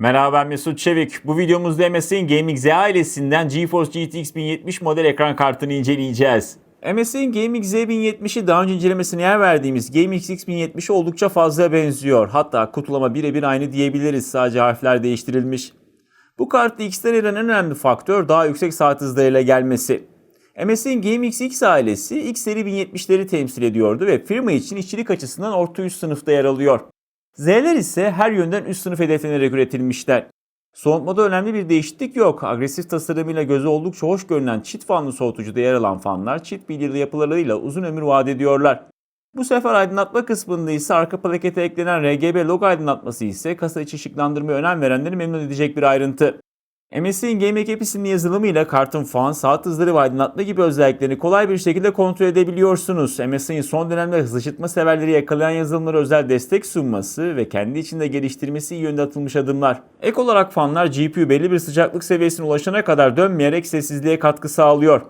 Merhaba ben Mesut Çevik. Bu videomuzda MSI'nin Gaming Z ailesinden GeForce GTX 1070 model ekran kartını inceleyeceğiz. MSI'nin Gaming Z 1070'i daha önce incelemesine yer verdiğimiz GameX X 1070'e oldukça fazla benziyor. Hatta kutulama birebir aynı diyebiliriz sadece harfler değiştirilmiş. Bu kartı X'ten en önemli faktör daha yüksek saat hızlarıyla gelmesi. MSI'nin GameX X ailesi X seri 1070'leri temsil ediyordu ve firma için işçilik açısından orta üst sınıfta yer alıyor. Z'ler ise her yönden üst sınıf hedeflenerek üretilmişler. Soğutmada önemli bir değişiklik yok. Agresif tasarımıyla göze oldukça hoş görünen çift fanlı soğutucuda yer alan fanlar çift bildirli yapılarıyla uzun ömür vaat ediyorlar. Bu sefer aydınlatma kısmında ise arka plakete eklenen RGB logo aydınlatması ise kasa içi ışıklandırmaya önem verenleri memnun edecek bir ayrıntı. MSI'nin GameApp App isimli yazılımıyla kartın fan, saat hızları ve aydınlatma gibi özelliklerini kolay bir şekilde kontrol edebiliyorsunuz. MSI'nin son dönemde hız ışıtma severleri yakalayan yazılımlara özel destek sunması ve kendi içinde geliştirmesi iyi yönde atılmış adımlar. Ek olarak fanlar GPU belli bir sıcaklık seviyesine ulaşana kadar dönmeyerek sessizliğe katkı sağlıyor.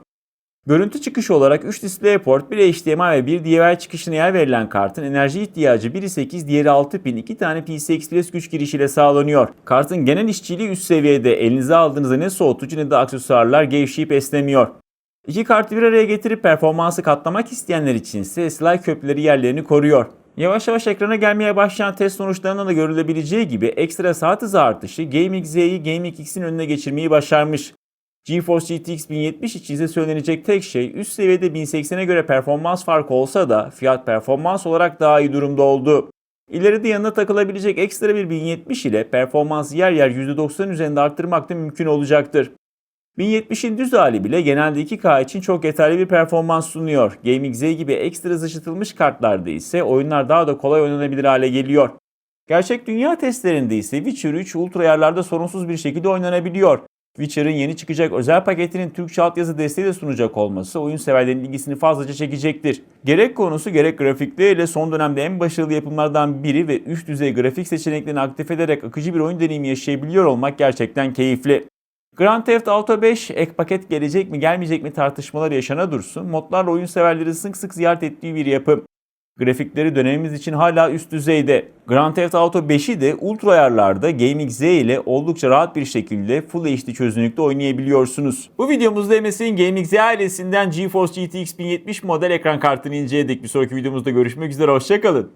Görüntü çıkışı olarak 3 DisplayPort, 1 HDMI ve 1 DVI çıkışına yer verilen kartın enerji ihtiyacı biri 8, diğeri 6 pin, 2 tane PCI Express güç girişiyle sağlanıyor. Kartın genel işçiliği üst seviyede, elinize aldığınızda ne soğutucu ne de aksesuarlar gevşeyip esnemiyor. İki kartı bir araya getirip performansı katlamak isteyenler içinse slide köprüleri yerlerini koruyor. Yavaş yavaş ekrana gelmeye başlayan test sonuçlarında da görülebileceği gibi ekstra saat hızı artışı Gaming Z'yi Gaming X'in önüne geçirmeyi başarmış. GeForce GTX 1070 için ise söylenecek tek şey üst seviyede 1080'e göre performans farkı olsa da fiyat performans olarak daha iyi durumda oldu. İleride yanına takılabilecek ekstra bir 1070 ile performansı yer yer %90 üzerinde arttırmak da mümkün olacaktır. 1070'in düz hali bile genelde 2K için çok yeterli bir performans sunuyor. Gaming Z gibi ekstra zıçıtılmış kartlarda ise oyunlar daha da kolay oynanabilir hale geliyor. Gerçek dünya testlerinde ise Witcher 3 ultra ayarlarda sorunsuz bir şekilde oynanabiliyor. Witcher'ın yeni çıkacak özel paketinin Türkçe altyazı desteği de sunacak olması oyun severlerin ilgisini fazlaca çekecektir. Gerek konusu gerek grafikleriyle son dönemde en başarılı yapımlardan biri ve üst düzey grafik seçeneklerini aktif ederek akıcı bir oyun deneyimi yaşayabiliyor olmak gerçekten keyifli. Grand Theft Auto 5 ek paket gelecek mi gelmeyecek mi tartışmaları yaşana dursun, modlarla oyun severleri sık sık ziyaret ettiği bir yapım. Grafikleri dönemimiz için hala üst düzeyde. Grand Theft Auto 5'i de ultra ayarlarda Gaming Z ile oldukça rahat bir şekilde Full HD çözünürlükte oynayabiliyorsunuz. Bu videomuzda MSI'nin Gaming Z ailesinden GeForce GTX 1070 model ekran kartını inceledik. Bir sonraki videomuzda görüşmek üzere, hoşçakalın.